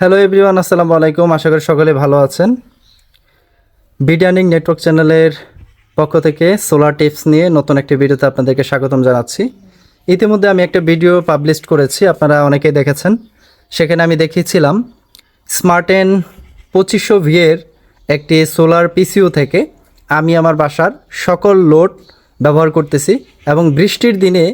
Hello everyone আসসালামু আলাইকুম। আশা করি সকলে ভালো আছেন। বিডিয়ানিং নেটওয়ার্ক চ্যানেলের পক্ষ থেকে সোলার টিপস নিয়ে নতুন একটি ভিডিওতে আপনাদেরকে স্বাগতম জানাচ্ছি। ইতিমধ্যে আমি একটা ভিডিও পাবলিশ করেছি, আপনারা অনেকেই দেখেছেন। সেখানে আমি দেখিয়েছিলাম স্মার্টেন পঁচিশশো ভিয়ের একটি সোলার পিসিও থেকে আমি আমার বাসার সকল লোড ব্যবহার করতেছি এবং বৃষ্টির দিনে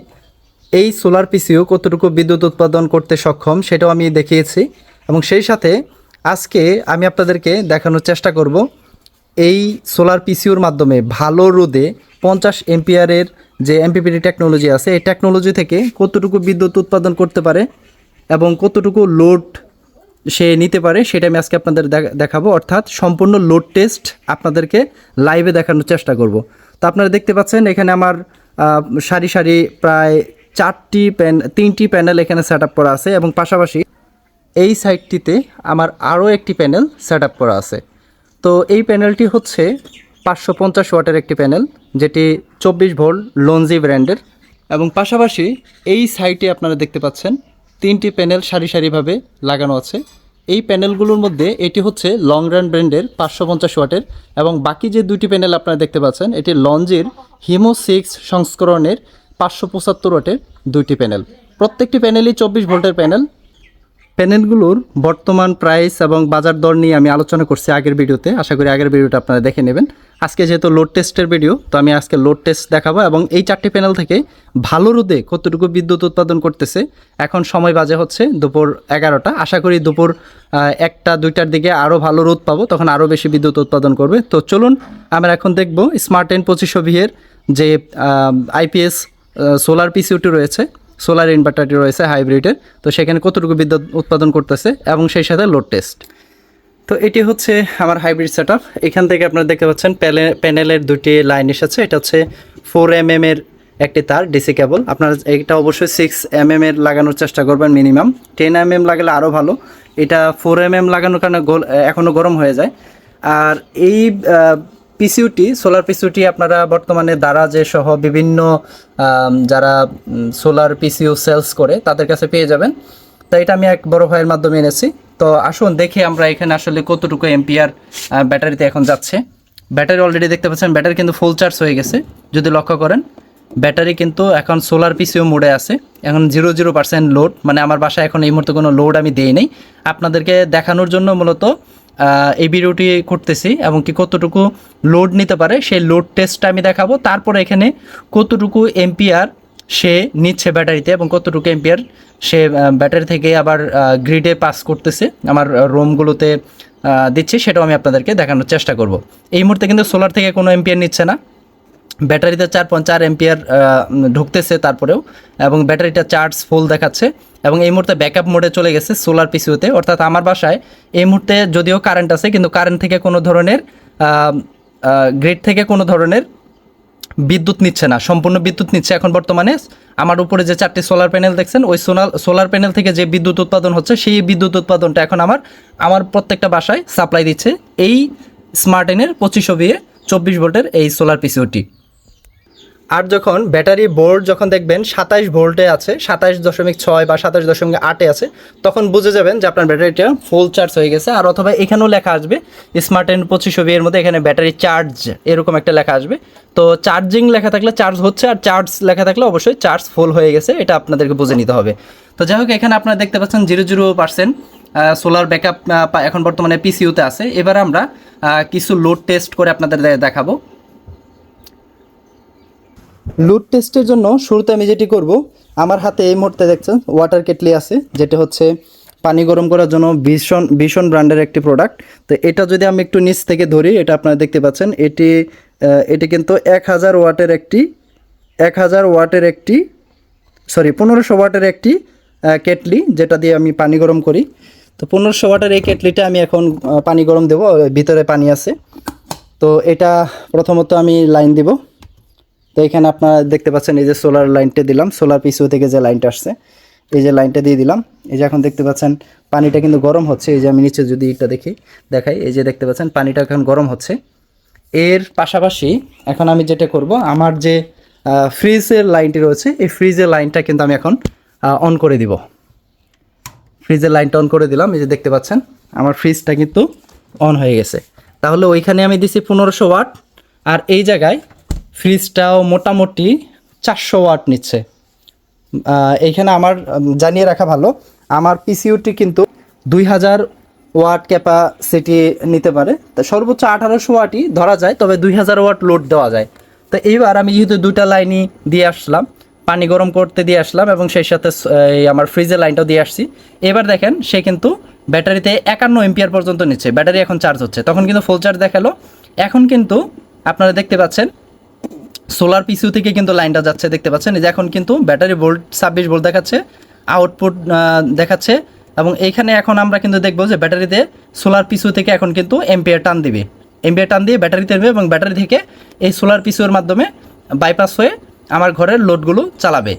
এই সোলার পিসিও কতটুকু বিদ্যুৎ উৎপাদন করতে সক্ষম সেটাও আমি দেখিয়েছি। এবং সেই সাথে আজকে আমি আপনাদেরকে দেখানোর চেষ্টা করব এই সোলার পিসিওর মাধ্যমে ভালো রোদে পঞ্চাশ এমপিআরের যে এমপিপিডি টেকনোলজি আছে, এই টেকনোলজি থেকে কতটুকু বিদ্যুৎ উৎপাদন করতে পারে এবং কতটুকু লোড সে নিতে পারে, সেটা আমি আজকে আপনাদের দেখা- দেখাবো। অর্থাৎ সম্পূর্ণ লোড টেস্ট আপনাদেরকে লাইভে দেখানোর চেষ্টা করব। তো আপনারা দেখতে পাচ্ছেন, এখানে আমার সারি সারি প্রায় চারটি প্যান, তিনটি প্যানেল এখানে সেট করা আছে এবং পাশাপাশি এই সাইডটিতে আমার আরও একটি প্যানেল সেট আপ করা আছে। তো এই প্যানেলটি হচ্ছে পাঁচশো পঞ্চাশ ওয়াটের একটি প্যানেল, যেটি চব্বিশ ভোল্ট লঞ্জি ব্র্যান্ডের। এবং পাশাপাশি এই সাইটে আপনারা দেখতে পাচ্ছেন তিনটি প্যানেল সারি সারিভাবে লাগানো আছে। এই প্যানেলগুলোর মধ্যে এটি হচ্ছে লং রান ব্র্যান্ডের পাঁচশো পঞ্চাশ ওয়াটের এবং বাকি যে দুটি প্যানেল আপনারা দেখতে পাচ্ছেন, এটি লঞ্জের হিমো সিক্স সংস্করণের পাঁচশো পঁচাত্তর ওয়াটের দুইটি প্যানেল। প্রত্যেকটি প্যানেলই চব্বিশ ভোল্টের প্যানেল প্যানেলগুলোর বর্তমান প্রাইস এবং বাজার দর নিয়ে আমি আলোচনা করছি আগের ভিডিওতে। আশা করি আগের ভিডিওটা আপনারা দেখে নেবেন। আজকে যেহেতু লোড টেস্টের ভিডিও তো আমি আজকে লোড টেস্ট দেখাবো এবং এই চারটি প্যানেল থেকে ভালো রোদে কতটুকু বিদ্যুৎ উৎপাদন করতেছে, এখন সময় বাজে হচ্ছে দুপুর এগারোটা। আশা করি দুপুর একটা, দুইটার দিকে আরও ভালো রোদ পাবো, তখন আরও বেশি বিদ্যুৎ উৎপাদন করবে। তো চলুন, আমরা এখন দেখব স্মার্ট এন পঁচিশশো ভিয়ের যে আইপিএস সোলার পিসিউটি রয়েছে। সোলার ইনভার্টারটি রয়েছে হাইব্রিডের। তো সেখানে কতটুকু বিদ্যুৎ উৎপাদন করতেছে এবং সেই সাথে লোড টেস্ট তো এটি হচ্ছে আমার হাইব্রিড সেট এখান থেকে আপনারা দেখতে পাচ্ছেন প্যানেলের দুটি লাইন এসেছে। এটা হচ্ছে ফোর এম এম এর একটি তার ডিসি কেবল আপনারা এটা অবশ্যই সিক্স এম এম এর লাগানোর চেষ্টা করবেন মিনিমাম টেন এম এম লাগালে আরও ভালো। এটা ফোর এম এম লাগানোর কারণে এখনও গরম হয়ে যায়। আর এই পিসিউটি সোলার পিসিউটি আপনারা বর্তমানে দারাজে সহ বিভিন্ন যারা সোলার পিসিউ সেলস করে তাদের কাছে পেয়ে যাবেন। তো এটা আমি এক বড় ভাইয়ের মাধ্যমে এনেছি। তো আসুন দেখি আমরা এখানে আসলে কতটুকু এম্পিয়ার ব্যাটারিতে এখন যাচ্ছে। ব্যাটারি অলরেডি দেখতে পাচ্ছেন, ব্যাটারি কিন্তু ফুল চার্জ হয়ে গেছে। যদি লক্ষ্য করেন, ব্যাটারি কিন্তু এখন সোলার পিসিও মোডে আছে। এখন জিরো জিরো পার্সেন্ট লোড মানে আমার বাসায় এখন এই মুহূর্তে কোনো লোড আমি দেই নেই। আপনাদেরকে দেখানোর জন্য মূলত এই ভিডিওটি করতেছি এবং কি কতটুকু লোড নিতে পারে, সেই লোড টেস্টটা আমি দেখাবো। তারপরে এখানে কতটুকু এম্পিয়ার সে নিচ্ছে ব্যাটারিতে এবং কতটুকু এম্পিয়ার সে ব্যাটারি থেকে আবার গ্রিডে পাস করতেছে। আমার রোমগুলোতে দিচ্ছে, সেটাও আমি আপনাদেরকে দেখানোর চেষ্টা করব। এই মুহূর্তে কিন্তু সোলার থেকে কোনো এম্পিয়ার নিচ্ছে না। ব্যাটারিতে চার পয়েন্ট চার এম্পিয়ার ঢুকতেছে তারপরেও এবং ব্যাটারিটা চার্জ ফুল দেখাচ্ছে। এবং এই মুহূর্তে ব্যাকআপ মোডে চলে গেছে সোলার পিসিউতে অর্থাৎ আমার বাসায় এই মুহূর্তে যদিও কারেন্ট আছে, কিন্তু কারেন্ট থেকে কোনো ধরনের গ্রিড থেকে কোনো ধরনের বিদ্যুৎ নিচ্ছে না, সম্পূর্ণ বিদ্যুৎ নিচ্ছে এখন বর্তমানে। আমার উপরে যে চারটি সোলার প্যানেল দেখছেন, ওই সোলার সোলার প্যানেল থেকে যে বিদ্যুৎ উৎপাদন হচ্ছে, সেই বিদ্যুৎ উৎপাদনটা এখন আমার আমার প্রত্যেকটা বাসায় সাপ্লাই দিচ্ছে এই স্মার্টেনের পঁচিশশো বিয়ে চব্বিশ ভোল্টের এই সোলার পিসিওটি আর যখন ব্যাটারি বোর্ড যখন দেখবেন সাতাইশ ভোল্টে আছে, সাতাইশ দশমিক ছয় বা সাতাশ দশমিক আটে আছে, তখন বুঝে যাবেন যে আপনার ব্যাটারিটা ফুল চার্জ হয়ে গেছে। আর অথবা এখানেও লেখা আসবে স্মার্ট এন পঁচিশশো এর মধ্যে এখানে ব্যাটারি চার্জ এরকম একটা লেখা আসবে। তো চার্জিং লেখা থাকলে চার্জ হচ্ছে, আর চার্জ লেখা থাকলে অবশ্যই চার্জ ফুল হয়ে গেছে, এটা আপনাদেরকে বুঝে নিতে হবে। তো যাই হোক, এখানে আপনারা দেখতে পাচ্ছেন zero zero percent solar backup এখন বর্তমানে পিসিউতে আছে। এবার আমরা কিছু লোড টেস্ট করে আপনাদের দেখাবো। লুড টেস্টের জন্য শুরুতে আমি যেটি করব, আমার হাতে এই মুহূর্তে দেখছেন ওয়াটার কেটলি আছে, যেটা হচ্ছে পানি গরম করার জন্য ভীষণ ভীষণ ব্র্যান্ডের একটি প্রোডাক্ট তো এটা যদি আমি একটু নিচ থেকে ধরি, এটা আপনারা দেখতে পাচ্ছেন, এটি এটি কিন্তু এক হাজার ওয়াটের একটি, এক হাজার ওয়াটের একটি সরি পনেরোশো ওয়াটের একটি কেটলি যেটা দিয়ে আমি পানি গরম করি। তো পনেরোশো ওয়াটের এই কেটলিটা আমি এখন পানি গরম দেবো, ভিতরে পানি আছে। তো এটা প্রথমত আমি লাইন দিব। তো এখানে আপনারা দেখতে পাচ্ছেন এই যে সোলার লাইনটা দিলাম। সোলার পিসু থেকে যে লাইনটা আসছে, এই যে লাইনটা দিয়ে দিলাম। এই যে এখন দেখতে পাচ্ছেন, পানিটা কিন্তু গরম হচ্ছে। এই যে আমি নিচে যদি এটা দেখি, দেখাই। এই যে দেখতে পাচ্ছেন, পানিটা এখন গরম হচ্ছে। এর পাশাপাশি এখন আমি যেটা করব, আমার যে ফ্রিজের লাইনটি রয়েছে, এই ফ্রিজের লাইনটা কিন্তু আমি এখন অন করে দিব। ফ্রিজের লাইনটা অন করে দিলাম। এই যে দেখতে পাচ্ছেন, আমার ফ্রিজটা কিন্তু অন হয়ে গেছে। তাহলে ওইখানে আমি দিছি পনেরোশো ওয়াট। আর এই জায়গায় ফ্রিজটাও মোটামুটি চারশো ওয়াট নিচ্ছে। এইখানে আমার জানিয়ে রাখা ভালো, আমার পিসিউটি কিন্তু দুই হাজার ওয়াট ক্যাপাসিটি নিতে পারে। তা সর্বোচ্চ আঠারোশো ওয়াটই ধরা যায়, তবে দুই হাজার ওয়াট লোড দেওয়া যায়। তো এইবার আমি যেহেতু দুইটা লাইনই দিয়ে আসলাম, পানি গরম করতে দিয়ে আসলাম এবং সেই সাথে আমার ফ্রিজের লাইনটাও দিয়ে আসছি। এবার দেখেন, সে কিন্তু ব্যাটারিতে একান্ন এম্পিয়ার পর্যন্ত নিচ্ছে, ব্যাটারি এখন চার্জ হচ্ছে। তখন কিন্তু ফুল চার্জ দেখাল। এখন কিন্তু আপনারা দেখতে পাচ্ছেন সোলার পিসিউ থেকে কিন্তু লাইনটা যাচ্ছে, দেখতে পাচ্ছেন? যে এখন কিন্তু ব্যাটারি ভোল্ট, ছাব্বিশ ভোল্ট দেখাচ্ছে আউটপুট দেখাচ্ছে, এবং এইখানে এখন আমরা কিন্তু দেখব যে ব্যাটারিতে সোলার পিসিউ থেকে এখন কিন্তু এম্পিয়ার টান দিবে। এম্পিয়ার টান দিয়ে ব্যাটারিতে দেবে এবং ব্যাটারি থেকে এই সোলার পিসিউর মাধ্যমে বাইপাস হয়ে আমার ঘরের লোডগুলো চালাবে।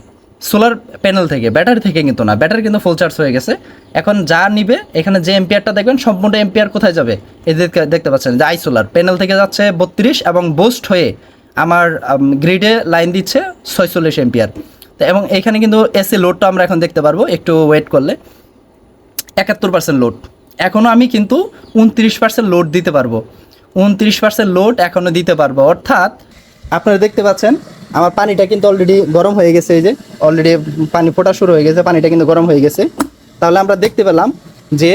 সোলার প্যানেল থেকে, ব্যাটারি থেকে কিন্তু না, ব্যাটারি কিন্তু ফুল চার্জ হয়ে গেছে। এখন যা নিবে, এখানে যে এম্পিয়ারটা দেখবেন, সম্পূর্ণ এম্পিয়ার কোথায় যাবে? এদের দেখতে পাচ্ছেন, যে আই সোলার প্যানেল থেকে যাচ্ছে বত্রিশ এবং বোস্ট হয়ে আমার গ্রিডে লাইন দিচ্ছে ছয়চল্লিশ এম্পিয়ার তো এবং এখানে কিন্তু এসি লোডটা আমরা এখন দেখতে পারব, একটু ওয়েট করলে। একাত্তর পার্সেন্ট লোড এখনও আমি কিন্তু উনত্রিশ পার্সেন্ট লোড দিতে পারব। উনত্রিশ পার্সেন্ট লোড এখনও দিতে পারব। অর্থাৎ, আপনারা দেখতে পাচ্ছেন, আমার পানিটা কিন্তু অলরেডি গরম হয়ে গেছে এই যে অলরেডি পানি ফোটা শুরু হয়ে গেছে, পানিটা কিন্তু গরম হয়ে গেছে। তাহলে আমরা দেখতে পেলাম যে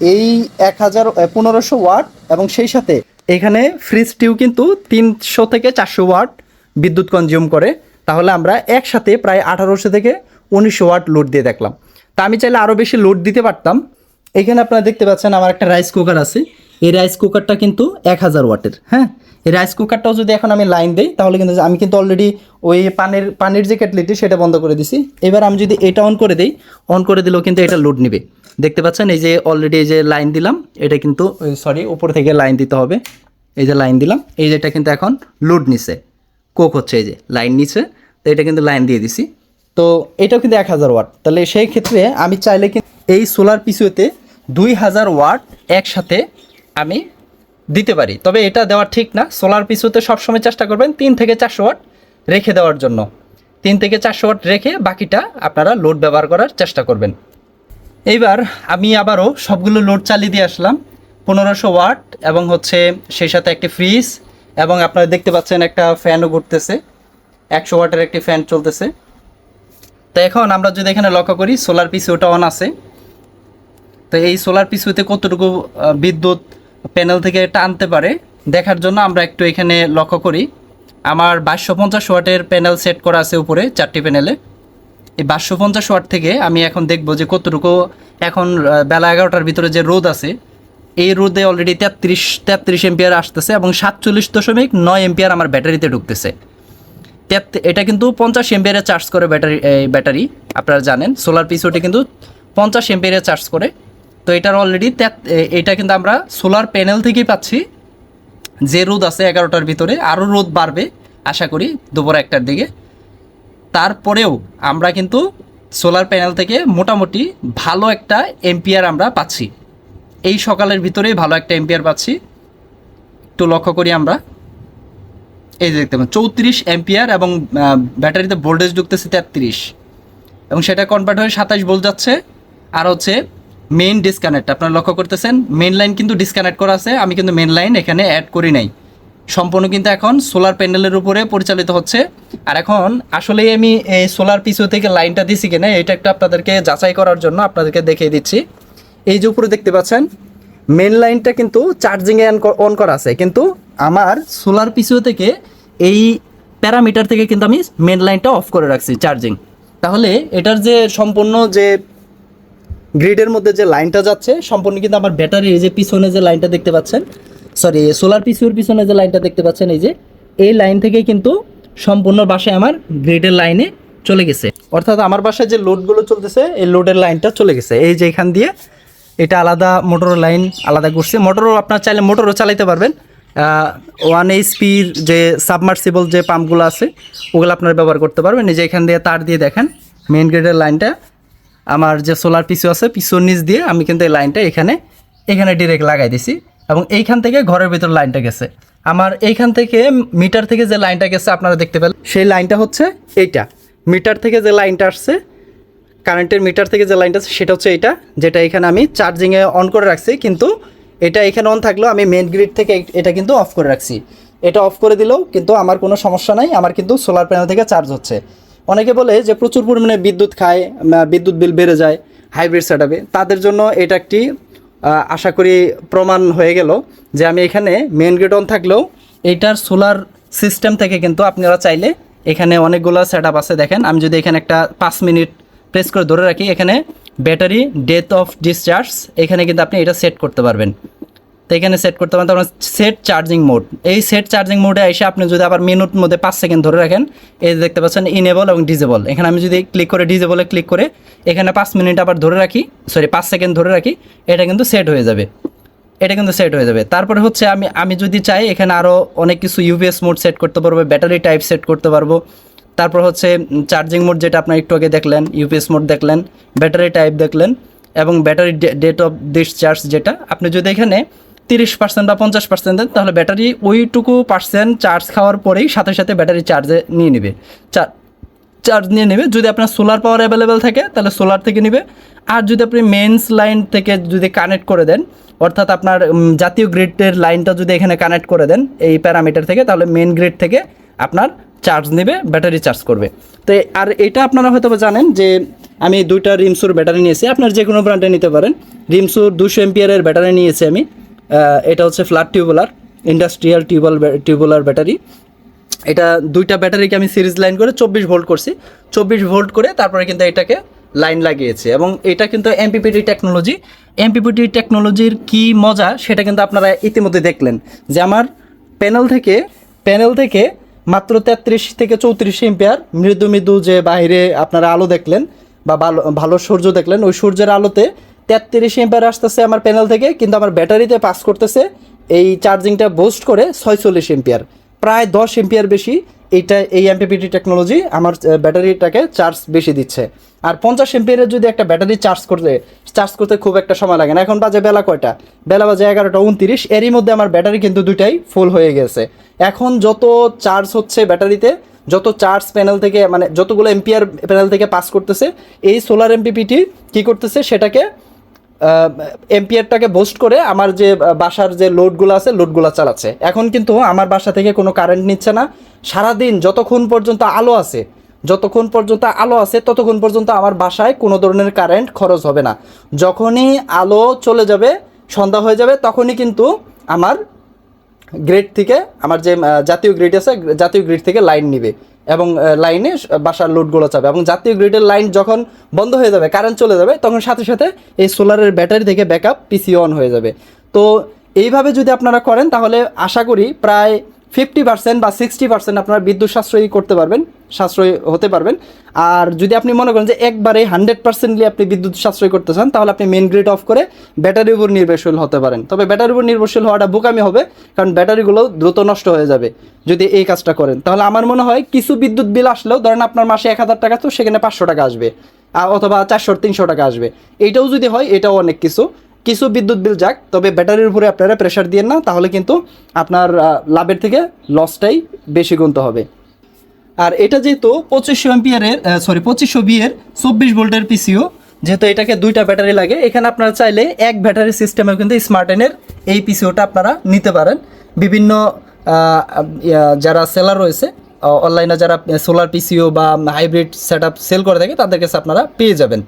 এই এক হাজার পনেরোশো ওয়াট এবং সেই সাথে এখানে ফ্রিজটিও কিন্তু তিনশো থেকে চারশো ওয়াট বিদ্যুৎ কনজিউম করে। তাহলে আমরা একসাথে প্রায় আঠারোশো থেকে উনিশশো ওয়াট লোড দিয়ে দেখলাম। তা আমি চাইলে আরও বেশি লোড দিতে পারতাম। এখানে আপনারা দেখতে পাচ্ছেন আমার একটা রাইস কুকার আছে। এই রাইস কুকারটা কিন্তু এক হাজার ওয়াটের হ্যাঁ? এই রাইস কুকারটাও যদি এখন আমি লাইন দিই, তাহলে কিন্তু আমি কিন্তু অলরেডি ওই পানির পানির যে কেটলিটি সেটা বন্ধ করে দিছি। এবার আমি যদি এটা অন করে দিই অন করে দিলেও কিন্তু এটা লোড নিবে। দেখতে পাচ্ছেন, এই যে অলরেডি এই যে লাইন দিলাম, এটা কিন্তু সরি উপর থেকে লাইন দিতে হবে। এই যে লাইন দিলাম, এই যে এটা কিন্তু এখন লোড নিছে কোক হচ্ছে এই যে লাইন নিচে তো এটা কিন্তু লাইন দিয়ে দিছি। তো এটাও কিন্তু এক হাজার ওয়াট তাহলে সেই ক্ষেত্রে আমি চাইলে কিন্তু এই সোলার পিসুতে দুই হাজার ওয়াট একসাথে আমি দিতে পারি। তবে এটা দেওয়া ঠিক না সোলার পিসুতে সবসময় চেষ্টা করবেন তিন থেকে চারশো ওয়াট রেখে দেওয়ার জন্য। তিন থেকে চারশো ওয়াট রেখে বাকিটা আপনারা লোড ব্যবহার করার চেষ্টা করবেন। এইবার আমি আবারও সবগুলো লোড চালিয়ে দিয়ে আসলাম। পনেরোশো ওয়াট এবং হচ্ছে সেই সাথে একটি ফ্রিজ এবং আপনারা দেখতে পাচ্ছেন একটা ফ্যানও ঘুরতেছে। একশো ওয়াটের একটি ফ্যান চলতেছে। তো এখন আমরা যদি এখানে লক্ষ্য করি সোলার পিসি ওটা অন আছে। তো এই সোলার পিসিতে কতটুকু বিদ্যুৎ প্যানেল থেকে টানতে পারে দেখার জন্য আমরা একটু এখানে লক্ষ্য করি। আমার বাইশশো পঞ্চাশ ওয়াটের প্যানেল সেট করা আছে উপরে, চারটি প্যানেলে এই বাইশশো পঞ্চাশ ওয়াট থেকে আমি এখন দেখব যে কতটুকু এখন বেলা এগারোটার ভিতরে যে রোদ আছে, এই রোদে অলরেডি তেত্রিশ তেত্রিশ এম্পিয়ার আসতেছে এবং সাতচল্লিশ দশমিক নয় এম্পিয়ার আমার ব্যাটারিতে ঢুকতেছে। এটা কিন্তু পঞ্চাশ এম্পিয়ারে চার্জ করে ব্যাটারি ব্যাটারি, আপনারা জানেন সোলার পিসিওটি কিন্তু পঞ্চাশ এম্পিয়ারে চার্জ করে। তো এটার অলরেডি এটা কিন্তু আমরা সোলার প্যানেল থেকেই পাচ্ছি। যে রোদ আছে এগারোটার ভিতরে, আরও রোদ বাড়বে, আশা করি, দুপুর একটার দিকে। তারপরেও আমরা কিন্তু সোলার প্যানেল থেকে মোটামুটি ভালো একটা এম্পিয়ার আমরা পাচ্ছি। এই সকালের ভিতরেই ভালো একটা এম্পিয়ার পাচ্ছি। একটু লক্ষ্য করি আমরা। এই দেখতে পাবেন চৌত্রিশ এম্পিয়ার এবং ব্যাটারিতে ভোল্টেজ ঢুকতেছে তেত্রিশ। এবং সেটা কনভার্ট হয়ে সাতাশ ভোল্ট যাচ্ছে। আর হচ্ছে মেইন ডিসকানেক্ট আপনারা লক্ষ্য করতেছেন মেইন লাইন কিন্তু ডিসকানেক্ট করা আছে। আমি কিন্তু মেইন লাইন এখানে অ্যাড করি নাই। সম্পূর্ণ কিন্তু এখন সোলার প্যানেলের উপরে পরিচালিত হচ্ছে। আর এখন আসলে আমি এই সোলার পিছু থেকে লাইনটা দিছি কিনা, এটা একটু আপনাদেরকে যাচাই করার জন্য আপনাদেরকে দেখিয়ে দিচ্ছি। এই যে উপরে দেখতে পাচ্ছেন মেন লাইনটা কিন্তু চার্জিংয়ে অন করা আছে। কিন্তু আমার সোলার পিসিও থেকে এই প্যারামিটার থেকে কিন্তু আমি মেন লাইনটা অফ করে রাখছি চার্জিং তাহলে এটার যে সম্পূর্ণ যে গ্রিডের মধ্যে যে লাইনটা যাচ্ছে, সম্পূর্ণ কিন্তু আমার ব্যাটারির যে পিছনে যে লাইনটা দেখতে পাচ্ছেন সরি সোলার পিসিওর পিছনে যে লাইনটা দেখতে পাচ্ছেন, এই যে, এই লাইন থেকে কিন্তু সম্পূর্ণ বাসায় আমার গ্রিডের লাইনে চলে গেছে। অর্থাৎ আমার বাসায় যে লোডগুলো চলতেছে, এই লোডের লাইনটা চলে গেছে। এই যে এখান দিয়ে, এটা আলাদা মোটর লাইন আলাদা করছে। মোটরও আপনার চাইলে মোটরও চালাতে পারবেন। ওয়ান এইচপির যে সাবমার্সিবল যে পাম্পগুলো আছে, ওগুলো আপনারা ব্যবহার করতে পারবেন। এই যে এখান দিয়ে তার দিয়ে দেখেন মেইন গ্রিডের লাইনটা আমার যে সোলার পিছু আছে পিছুর নিচ দিয়ে আমি কিন্তু এই লাইনটা এখানে এখানে ডিরেক্ট লাগাই দিছি। এবং এইখান থেকে ঘরের ভিতর লাইনটা গেছে। আমার এইখান থেকে মিটার থেকে যে লাইনটা গেছে, আপনারা দেখতে পেলেন। সেই লাইনটা হচ্ছে এইটা। মিটার থেকে যে লাইনটা আসছে, কারেন্টের মিটার থেকে যে লাইনটা আছে সেটা হচ্ছে এটা যেটা এখানে আমি চার্জিংয়ে অন করে রাখছি। কিন্তু এটা এখানে অন থাকলেও আমি মেন গ্রিড থেকে এটা কিন্তু অফ করে রাখছি। এটা অফ করে দিলেও কিন্তু আমার কোনো সমস্যা নাই, আমার কিন্তু সোলার প্যানেল থেকে চার্জ হচ্ছে। অনেকে বলে যে প্রচুর পরিমাণে বিদ্যুৎ খায় বিদ্যুৎ বিল বেড়ে যায় হাইব্রিড সেটআপে তাদের জন্য এটা একটি আশা করি প্রমাণ হয়ে গেল যে আমি এখানে মেন গেট অন থাকলেও এটার সোলার সিস্টেম থেকে কিন্তু আপনারা চাইলে এখানে অনেকগুলো সেট আছে। দেখেন, আমি যদি এখানে একটা পাঁচ মিনিট প্রেস করে ধরে রাখি, এখানে ব্যাটারি ডেথ অফ ডিসচার্জ এখানে কিন্তু আপনি এটা সেট করতে পারবেন। তো এখানে সেট করতে পারেন তারপর সেট চার্জিং মোড এই সেট চার্জিং মোডে এসে আপনি যদি আবার মিনিট মধ্যে পাঁচ সেকেন্ড ধরে রাখেন, এই যে দেখতে পাচ্ছেন ইনেবল এবং ডিজেবল এখানে আমি যদি ক্লিক করে ডিজেবলে ক্লিক করে এখানে পাঁচ মিনিট আবার ধরে রাখি সরি পাঁচ সেকেন্ড ধরে রাখি, এটা কিন্তু সেট হয়ে যাবে। এটা কিন্তু সেট হয়ে যাবে। তারপরে হচ্ছে আমি আমি যদি চাই এখানে আরও অনেক কিছু ইউপিএস মোড সেট করতে পারব ব্যাটারি টাইপ সেট করতে পারব। তারপর হচ্ছে চার্জিং মোড যেটা আপনার একটু আগে দেখলেন ইউপিএস মোড দেখলেন ব্যাটারি টাইপ দেখলেন, এবং ব্যাটারি ডেট অফ ডিসচার্জ যেটা। আপনি যদি এখানে তিরিশ পার্সেন্ট বা পঞ্চাশ পার্সেন্ট দেন, তাহলে ব্যাটারি ওইটুকু পার্সেন্ট চার্জ খাওয়ার পরেই সাথে সাথে ব্যাটারি চার্জে নিয়ে নেবে। চার চার্জ নিয়ে নেবে। যদি আপনার সোলার পাওয়ার অ্যাভেলেবেল থাকে, তাহলে সোলার থেকে নেবে। আর যদি আপনি মেন্স লাইন থেকে যদি কানেক্ট করে দেন, অর্থাৎ আপনার জাতীয় গ্রিডের লাইনটা যদি এখানে কানেক্ট করে দেন, এই প্যারামিটার থেকে, তাহলে মেন গ্রিড থেকে আপনার চার্জ নেবে, ব্যাটারি চার্জ করবে। তো আর এটা আপনারা হয়তো জানেন যে, আমি দুইটা রিমসুর ব্যাটারি নিয়েছি। আপনার যে কোনো ব্র্যান্ডে নিতে পারেন। রিমসুর দুশো এমপিয়ারের ব্যাটারি নিয়েছি আমি। এটা হচ্ছে flat tubular industrial tubular tubular battery এটা দুইটা ব্যাটারিকে আমি সিরিজ লাইন করে চব্বিশ ভোল্ট করছি। চব্বিশ ভোল্ট করে তারপরে কিন্তু এটাকে লাইন লাগিয়েছে এবং এটা কিন্তু এমপিপিটি টেকনোলজি এমপিপিটি টেকনোলজির কি মজা সেটা কিন্তু আপনারা ইতিমধ্যে দেখলেন যে আমার প্যানেল থেকে প্যানেল থেকে মাত্র তেত্রিশ থেকে চৌত্রিশ এম্পিয়ার মৃদু মৃদু যে বাইরে আপনারা আলো দেখলেন বা ভালো ভালো সূর্য দেখলেন, ওই সূর্যের আলোতে তেত্রিশ এম্পিয়ার আসতেছে আমার প্যানেল থেকে, কিন্তু আমার ব্যাটারিতে পাস করতেছে। এই চার্জিংটা বুস্ট করে ছয়চল্লিশ এম্পিয়ার প্রায় দশ এম্পিয়ার বেশি এইটা, এই এমপিপিটি টেকনোলজি আমার ব্যাটারিটাকে চার্জ বেশি দিচ্ছে। আর পঞ্চাশ এম্পিয়ারের যদি একটা ব্যাটারি চার্জ করতে চার্জ করতে খুব একটা সময় লাগে না। এখন বাজে বেলা কয়টা? বেলা বাজে এগারোটা উনত্রিশ। এরই মধ্যে আমার ব্যাটারি কিন্তু দুইটাই ফুল হয়ে গেছে। এখন যত চার্জ হচ্ছে ব্যাটারিতে, যত চার্জ প্যানেল থেকে মানে যতগুলো এম্পিয়ার প্যানেল থেকে পাস করতেছে, এই সোলার এমপিপিটি কি করতেছে? সেটাকে এম্পিয়ারটাকে বোস্ট করে আমার যে বাসার যে লোডগুলো আছে লোডগুলো চালাচ্ছে। এখন কিন্তু আমার বাসা থেকে কোনো কারেন্ট নিচ্ছে না। সারাদিন যতক্ষণ পর্যন্ত আলো আছে, যতক্ষণ পর্যন্ত আলো আছে, ততক্ষণ পর্যন্ত আমার বাসায় কোনো ধরনের কারেন্ট খরচ হবে না। যখনই আলো চলে যাবে, সন্ধ্যা হয়ে যাবে, তখনই কিন্তু আমার গ্রিড থেকে, আমার যে জাতীয় গ্রিড আছে, জাতীয় গ্রিড থেকে লাইন নিবে। এবং লাইনে বাসার লোডগুলো চাবে এবং জাতীয় গ্রিডের লাইন যখন বন্ধ হয়ে যাবে কারেন্ট চলে যাবে, তখন সাথে সাথে এই সোলারের ব্যাটারি থেকে ব্যাকআপ পিসি অন হয়ে যাবে। তো, এইভাবে যদি আপনারা করেন, তাহলে আশা করি প্রায় ফিফটি পার্সেন্ট বা সিক্সটি পার্সেন্ট আপনারা বিদ্যুৎ সাশ্রয়ী করতে পারবেন, সাশ্রয়ী হতে পারবেন। আর যদি আপনি মনে করেন যে একবারে হান্ড্রেড পার্সেন্টলি আপনি বিদ্যুৎ সাশ্রয় করতে চান, তাহলে আপনি মেন গ্রিড অফ করে ব্যাটারির উপর নির্ভরশীল হতে পারেন। তবে ব্যাটারির উপর নির্ভরশীল হওয়াটা বোকামি হবে, কারণ ব্যাটারিগুলো দ্রুত নষ্ট হয়ে যাবে যদি এই কাজটা করেন। তাহলে আমার মনে হয় কিছু বিদ্যুৎ বিল আসলেও ধরেন আপনার মাসে এক হাজার টাকা, তো সেখানে পাঁচশো টাকা আসবে অথবা চারশো, তিনশো টাকা আসবে। এইটাও যদি হয়, এটাও অনেক কিছু। কিছু বিদ্যুৎ বিল যাক, তবে ব্যাটারির উপরে আপনারা প্রেশার দিয়েন না, তাহলে কিন্তু আপনার লাভের থেকে লসটাই বেশি গুনতে হবে। আর এটা যেহেতু পঁচিশশো এম্পিয়ারের সরি পঁচিশশো বিয়ের চব্বিশ ভোল্টের পিসিও যেহেতু এটাকে দুইটা ব্যাটারি লাগে, এখানে আপনারা চাইলে এক ব্যাটারি সিস্টেমে কিন্তু স্মার্টেনের এই পিসিওটা আপনারা নিতে পারেন। বিভিন্ন যারা সেলার রয়েছে অনলাইনে যারা সোলার পিসিও বা হাইব্রিড সেট সেল করে থাকে, তাদের কাছে আপনারা পেয়ে যাবেন।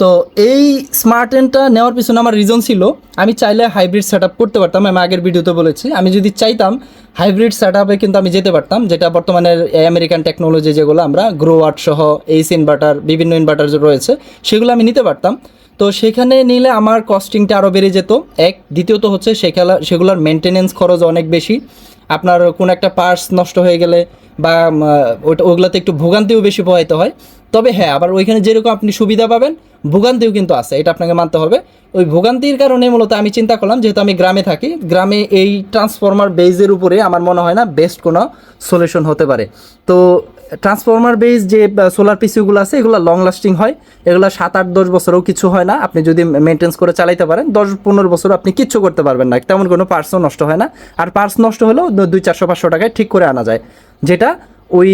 তো এই স্মার্ট এনটা নেওয়ার পিছনে আমার রিজন ছিল, আমি চাইলে হাইব্রিড সেট করতে পারতাম, আমি আগের ভিডিওতে বলেছি। আমি যদি চাইতাম হাইব্রিড সেট কিন্তু আমি যেতে পারতাম, যেটা বর্তমানে আমেরিকান টেকনোলজি যেগুলো আমরা গ্রো ওয়াট সহ এইস ইনভার্টার বিভিন্ন ইনভার্টার রয়েছে, সেগুলো আমি নিতে পারতাম। তো সেখানে নিলে আমার কস্টিংটা আরও বেড়ে যেত। এক, দ্বিতীয়ত হচ্ছে সেখালা সেগুলোর মেনটেনেন্স খরচ অনেক বেশি। আপনার কোনো একটা পার্টস নষ্ট হয়ে গেলে বা ওটা ওগুলোতে একটু ভোগান্তিও বেশি পোহাইতে হয়। তবে হ্যাঁ আবার ওইখানে যেরকম আপনি সুবিধা পাবেন, ভোগান্তিও কিন্তু আছে, এটা আপনাকে মানতে হবে। ওই ভোগান্তির কারণে মূলত আমি চিন্তা করলাম, যেহেতু আমি গ্রামে থাকি, গ্রামে এই ট্রান্সফরমার বেজের উপরে আমার মনে হয় না বেস্ট কোনো সলিউশন হতে পারে। তো ট্রান্সফরমার বেস যে সোলার পিসিগুলো আছে, এগুলো লং লাস্টিং হয়, এগুলো সাত আট দশ বছরও কিছু হয় না, আপনি যদি মেনটেন্স করে চালাইতে পারেন, দশ পনেরো বছর আপনি কিচ্ছু করতে পারবেন না, তেমন কোনো পার্টসও নষ্ট হয় না। আর পার্টস নষ্ট হলেও দুই, চারশো, পাঁচশো টাকায় ঠিক করে আনা যায়। যেটা ওই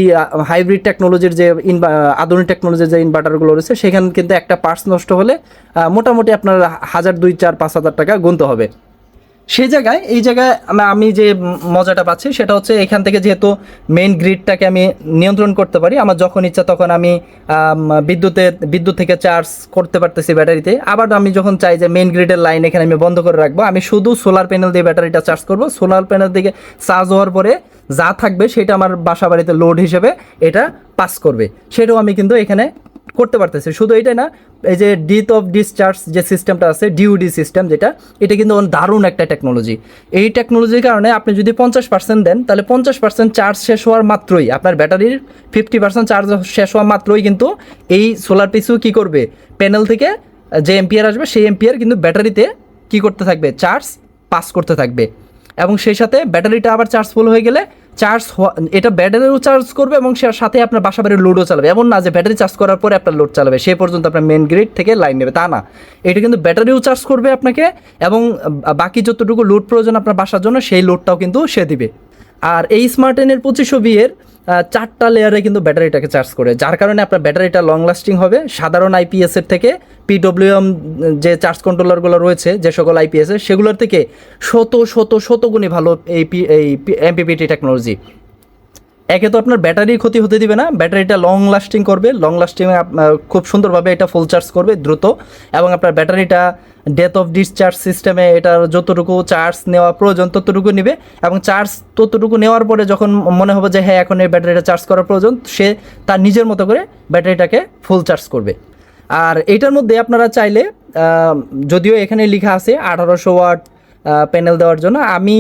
হাইব্রিড টেকনোলজির যে ইনভা আধুনিক টেকনোলজির যে ইনভার্টারগুলো রয়েছে, সেখানে কিন্তু একটা পার্টস নষ্ট হলে মোটামুটি আপনার হাজার দুই, চার, পাঁচ হাজার টাকা গুনতে হবে। সেই জায়গায়, এই জায়গায় আমি যে মজাটা পাচ্ছি, সেটা হচ্ছে এখান থেকে যেহেতু মেইন গ্রিডটাকে আমি নিয়ন্ত্রণ করতে পারি, আমার যখন ইচ্ছা তখন আমি বিদ্যুতে, বিদ্যুৎ থেকে চার্জ করতে পারতেছি ব্যাটারিতে। আবার আমি যখন চাই যে মেইন গ্রিডের লাইন এখানে আমি বন্ধ করে রাখব, আমি শুধু সোলার প্যানেল দিয়ে ব্যাটারিটা চার্জ করব। সোলার প্যানেল থেকে চার্জ হওয়ার পরে যা থাকবে সেটা আমার বাসা বাড়িতে লোড হিসেবে এটা পাস করবে। সেটাও আমি কিন্তু এখানে করতে পারতেছে। শুধু এটাই না, এই যে ডিথ অফ ডিসচার্জ যে সিস্টেমটা আছে ডিউডি সিস্টেম যেটা, এটা কিন্তু দারুণ একটা টেকনোলজি এই টেকনোলজির কারণে আপনি যদি পঞ্চাশ পার্সেন্ট দেন, তাহলে পঞ্চাশ পার্সেন্ট চার্জ শেষ হওয়ার মাত্রই, আপনার ব্যাটারির ফিফটি পার্সেন্ট চার্জ শেষ হওয়া মাত্রই কিন্তু এই সোলার পিসিও কী করবে? প্যানেল থেকে যে এম্পিয়ার আসবে, সেই এম্পিয়ার কিন্তু ব্যাটারিতে কি করতে থাকবে? চার্জ পাস করতে থাকবে। এবং সেই সাথে ব্যাটারিটা আবার চার্জ ফুল হয়ে গেলে চার্জ এটা ব্যাটারিও চার্জ করবে এবং সে সাথে আপনার বাসা বাড়ির লোডও চালাবে। এমন না যে ব্যাটারি চার্জ করার পরে আপনার লোড চালাবে, সে পর্যন্ত আপনার মেন গ্রিড থেকে লাইন নেবে, তা না। এটা কিন্তু ব্যাটারিও চার্জ করবে আপনাকে এবং বাকি যতটুকু লোড প্রয়োজন আপনার বাসার জন্য, সেই লোডটাও কিন্তু সে দিবে। আর এই স্মার্ট এনের পঁচিশশো বিয়ের চারটা লেয়ারে কিন্তু ব্যাটারিটাকে চার্জ করে। যার কারণে আপনার ব্যাটারিটা লং লাস্টিং হবে। সাধারণ আইপিএসের থেকে পিডব্লিউএম যে চার্জ কন্ট্রোলারগুলো রয়েছে, যে সকল আইপিএসের সেগুলোর থেকে শত শত শত গুণে ভালো এই পি এই এমপিপিটি টেকনোলজি একে তো আপনার ব্যাটারি ক্ষতি হতে দিবে না। ব্যাটারিটা লং লাস্টিং করবে। লং লাস্টিং খুব সুন্দরভাবে এটা ফুল চার্জ করবে দ্রুত। এবং আপনার ব্যাটারিটা ডেথ অফ ডিসচার্জ সিস্টেমে এটার যতটুকু চার্জ নেওয়া প্রয়োজন ততটুকু নেবে এবং চার্জ ততটুকু নেওয়ার পরে যখন মনে হবে যে হ্যাঁ এখন এই ব্যাটারিটা চার্জ করা প্রয়োজন, সে তার নিজের মতো করে ব্যাটারিটাকে ফুল চার্জ করবে। আর এটার মধ্যে আপনারা চাইলে যদিও এখানে লেখা আছে আঠারোশো ওয়াট প্যানেল দেওয়ার জন্য। আমি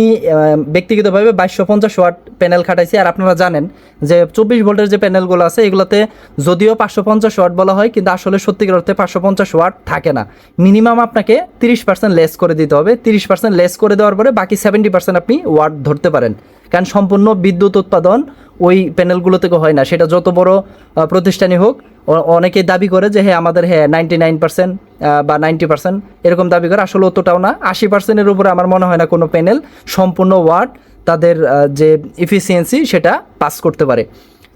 ব্যক্তিগতভাবে বাইশশো পঞ্চাশ ওয়াট প্যানেল খাটাইছি। আর আপনারা জানেন যে চব্বিশ ভোল্টের যে প্যানেলগুলো আছে, এগুলোতে যদিও পাঁচশো পঞ্চাশ ওয়াট বলা হয়, কিন্তু আসলে সত্যিকার অর্থে পাঁচশো পঞ্চাশ ওয়াট থাকে না। মিনিমাম আপনাকে তিরিশ পার্সেন্ট লেস করে দিতে হবে। তিরিশ পার্সেন্ট লেস করে দেওয়ার পরে বাকি সেভেন্টি পার্সেন্ট আপনি ওয়াট ধরতে পারেন। কারণ সম্পূর্ণ বিদ্যুৎ উৎপাদন ওই প্যানেলগুলো থেকে হয় না। সেটা যত বড় প্রতিষ্ঠানই হোক অনেকে দাবি করে যে হ্যাঁ আমাদের হ্যাঁ নাইনটি নাইন পার্সেন্ট বা নাইনটি পার্সেন্ট এরকম দাবি করে। আসলে অতটাও না। আশি পার্সেন্টের উপরে আমার মনে হয় না কোনো প্যানেল সম্পূর্ণ ওয়ার্ড তাদের যে ইফিসিয়েন্সি সেটা পাস করতে পারে।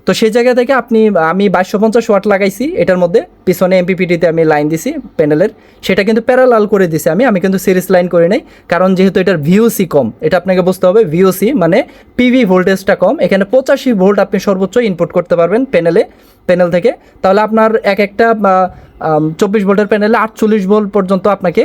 তো সেই জায়গা থেকে আপনি, আমি বাইশশো পঞ্চাশ ওয়াট লাগাইছি এটার মধ্যে। পিছনে এমপিপিটিতে আমি লাইন দিছি প্যানেলের সেটা কিন্তু প্যারালাল করে দিছি আমি আমি কিন্তু সিরিজ লাইন করে নাই। কারণ যেহেতু এটার ভিওসি কম, এটা আপনাকে বুঝতে হবে ভিওসি মানে পিভি ভোল্টেজটা কম। এখানে পঁচাশি ভোল্ট আপনি সর্বোচ্চ ইনপুট করতে পারবেন প্যানেলে প্যানেল থেকে। তাহলে আপনার এক একটা চব্বিশ ভোল্টের প্যানেলে আটচল্লিশ ভোল্ট পর্যন্ত আপনাকে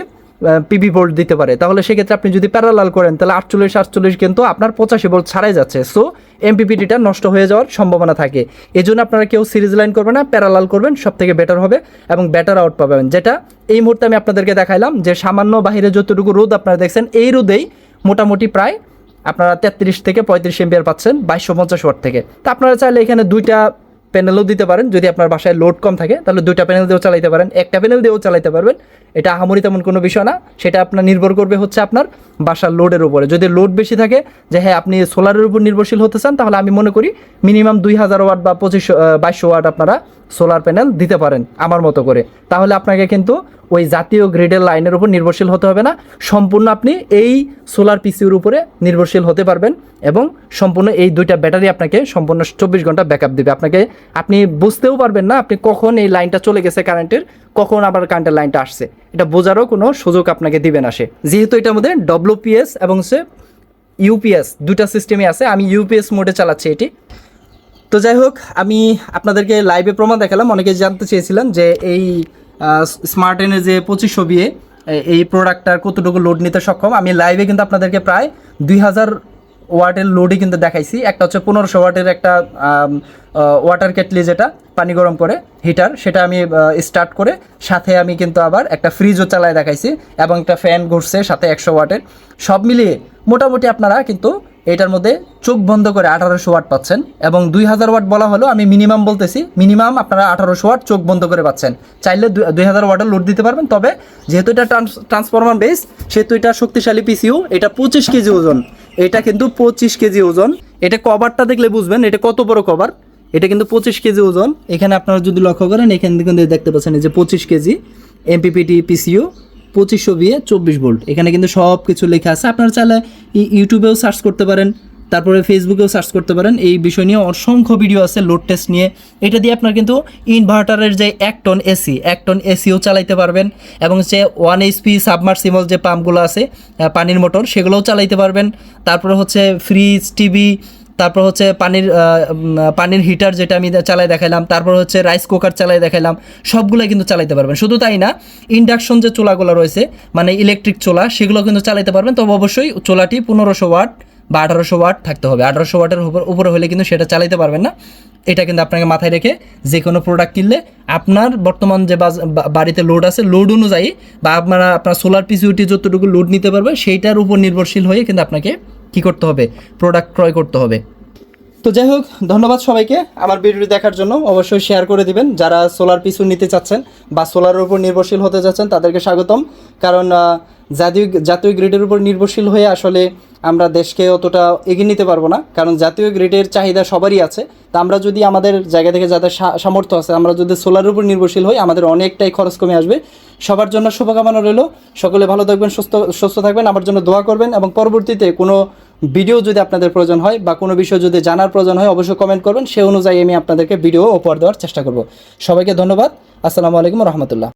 পিভি ভোল্ট দিতে পারে। তাহলে সেক্ষেত্রে আপনি যদি প্যারালাল করেন, তাহলে আটচল্লিশ আটচল্লিশ কিন্তু আপনার পঁচাশি ভোল্ট ছাড়াই যাচ্ছে। সো এমপিপিটিটা নষ্ট হয়ে যাওয়ার সম্ভাবনা থাকে। এই জন্য আপনারা কেউ সিরিজ লাইন করবেন না, প্যারালাল করবেন সব থেকে বেটার হবে এবং বেটার আউট পাবেন। যেটা এই মুহূর্তে আমি আপনাদেরকে দেখাইলাম যে সামান্য বাহিরে যতটুকু রোদ আপনারা দেখছেন, এই রোদেই মোটামুটি প্রায় আপনারা তেত্রিশ থেকে পঁয়ত্রিশ এম্পিয়ার পাচ্ছেন, বাইশশো পঞ্চাশ ওয়াট থেকে। তা আপনারা চাইলে এখানে দুইটা প্যানেলও দিতে পারেন। যদি আপনার বাসায় লোড কম থাকে, তাহলে দুইটা প্যানেল দিয়েও চালাইতে পারেন। একটা প্যানেল দিয়েও চালাইতে পারবেন। এটা আহামরি তেমন কোনো বিষয় না। সেটা আপনার নির্ভর করবে হচ্ছে আপনার বাসার লোডের উপরে। যদি লোড বেশি থাকে, যে হ্যাঁ আপনি সোলারের উপর নির্ভরশীল হতে চান, তাহলে আমি মনে করি মিনিমাম দুই হাজার ওয়াট বা পঁচিশশো বাইশশো ওয়াট আপনারা সোলার প্যানেল দিতে পারেন আমার মতো করে। তাহলে আপনাকে কিন্তু ওই জাতীয় গ্রিডের লাইনের উপর নির্ভরশীল হতে হবে না। সম্পূর্ণ আপনি এই সোলার পিসিউর উপরে নির্ভরশীল হতে পারবেন এবং সম্পূর্ণ এই দুইটা ব্যাটারি আপনাকে সম্পূর্ণ চব্বিশ ঘণ্টা ব্যাকআপ দেবে। আপনাকে, আপনি বুঝতেও পারবেন না আপনি কখন এই লাইনটা চলে গেছে কারেন্টের কখন আবার কারেন্টের লাইনটা আসছে। এটা বোঝারও কোনো সুযোগ আপনাকে দিবে না সে। যেহেতু এটার মধ্যে ডব্লিউপিএস এবং সে ইউপিএস দুটা সিস্টেমে আছে, আমি ইউপিএস মোডে চালাচ্ছি এটি। তো যাই হোক, আমি আপনাদেরকে লাইভে প্রমাণ দেখালাম। অনেকে জানতে চেয়েছিলেন যে এই স্মার্ট এনের যে পঁচিশশো বিয়ে এই প্রোডাক্টটার কতটুকু লোড নিতে সক্ষম? আমি লাইভে কিন্তু আপনাদেরকে প্রায় দুই হাজার ওয়াটের লোডই কিন্তু দেখাইছি। একটা হচ্ছে পনেরোশো ওয়াটের একটা ওয়াটার কেটলি যেটা, পানি গরম করে হিটার সেটা আমি স্টার্ট করে, সাথে আমি কিন্তু আবার একটা ফ্রিজও চালায় দেখাইছি এবং একটা ফ্যান ঘুরছে সাথে একশো ওয়াটের। সব মিলিয়ে মোটামুটি আপনারা কিন্তু এটার মধ্যে চোখ বন্ধ করে আঠারোশো ওয়াট পাচ্ছেন এবং দুই হাজার ওয়াট বলা হলো, আমি মিনিমাম বলতেছি মিনিমাম আপনারা আঠারোশো ওয়াট চোখ বন্ধ করে পাচ্ছেন। চাইলে দুই হাজার ওয়াটের লোড দিতে পারবেন, তবে যেহেতু এটা ট্রান্সফরমার বেস সেহেতু এটা শক্তিশালী পিসিউ এটা পঁচিশ কেজি ওজন। এটা কিন্তু পঁচিশ কেজি ওজন। এটা কভারটা দেখলে বুঝবেন, এটা কত বড় কভার এটা কিন্তু পঁচিশ কেজি ওজন। এখানে আপনারা যদি লক্ষ্য করেন, এখানে কিন্তু দেখতে পাচ্ছেন এই যে পঁচিশ কেজি এমপিপিটি পিসিউ পঁচিশশো বিয়ে চব্বিশ ভোল্ট এখানে কিন্তু সব কিছু লেখা আছে। আপনারা চাইলে ইউটিউবেও সার্চ করতে পারেন, তারপরে ফেসবুকেও সার্চ করতে পারেন। এই বিষয় নিয়ে অসংখ্য ভিডিও আছে, লোড টেস্ট নিয়ে। এটা দিয়ে আপনার কিন্তু ইনভার্টারের যে এক টন এসি এক টন এসিও চালাইতে পারবেন এবং যে ওয়ান এইচপি সাবমার্সিবল যে পাম্পগুলো আছে পানির মোটর, সেগুলোও চালাইতে পারবেন। তারপরে হচ্ছে ফ্রিজ টিভি তারপর হচ্ছে পানির পানির হিটার যেটা আমি চালাই দেখাইলাম, তারপর হচ্ছে রাইস কুকার চালাই দেখাইলাম সবগুলো কিন্তু চালাইতে পারবেন। শুধু তাই না ইন্ডাকশন যে চুলাগুলো রয়েছে মানে ইলেকট্রিক চুলা, সেগুলো কিন্তু চালাইতে পারবেন। তবে অবশ্যই চুলাটি পনেরোশো ওয়াট বা আঠারোশো ওয়াট থাকতে হবে। আঠারোশো ওয়াটের উপর, উপরে হলে কিন্তু সেটা চালাইতে পারবেন না। এটা কিন্তু আপনাকে মাথায় রেখে যে কোনো প্রোডাক্ট কিনলে আপনার বর্তমান যে বাড়িতে লোড আছে লোড অনুযায়ী বা আপনারা, আপনার সোলার পিসিউটি যতটুকু লোড নিতে পারবে সেইটার উপর নির্ভরশীল হয়ে কিন্তু আপনাকে কি করতে হবে? প্রোডাক্ট ক্রয় করতে হবে। তো যাই হোক, ধন্যবাদ সবাইকে। আমার ভিডিওটি দেখার জন্য অবশ্যই শেয়ার করে দিবেন। যারা সোলার পিছু নিতে চাচ্ছেন বা সোলারের উপর নির্ভরশীল হতে চাচ্ছেন, তাদেরকে স্বাগতম। কারণ জাতীয় জাতীয় গ্রিডের উপর নির্ভরশীল হয়ে আসলে আমরা দেশকে অতটা এগিয়ে নিতে পারব না। কারণ জাতীয় গ্রিডের চাহিদা সবারই আছে। তা আমরা যদি আমাদের জায়গা থেকে যাদের সামর্থ্য আছে, আমরা যদি সোলার উপর নির্ভরশীল হই, আমাদের অনেকটাই খরচ কমে আসবে। সবার জন্য শুভকামনা রইল। সকলে ভালো থাকবেন, সুস্থ সুস্থ থাকবেন। আমার জন্য দোয়া করবেন এবং পরবর্তীতে কোনো ভিডিও যদি আপনাদের প্রয়োজন হয় বা কোনো বিষয় যদি জানার প্রয়োজন হয়, অবশ্যই কমেন্ট করবেন। সে অনুযায়ী আমি আপনাদেরকে ভিডিও উপহার দেওয়ার চেষ্টা করব। সবাইকে ধন্যবাদ। আসসালামু আলাইকুম রহমতুল্লাহ।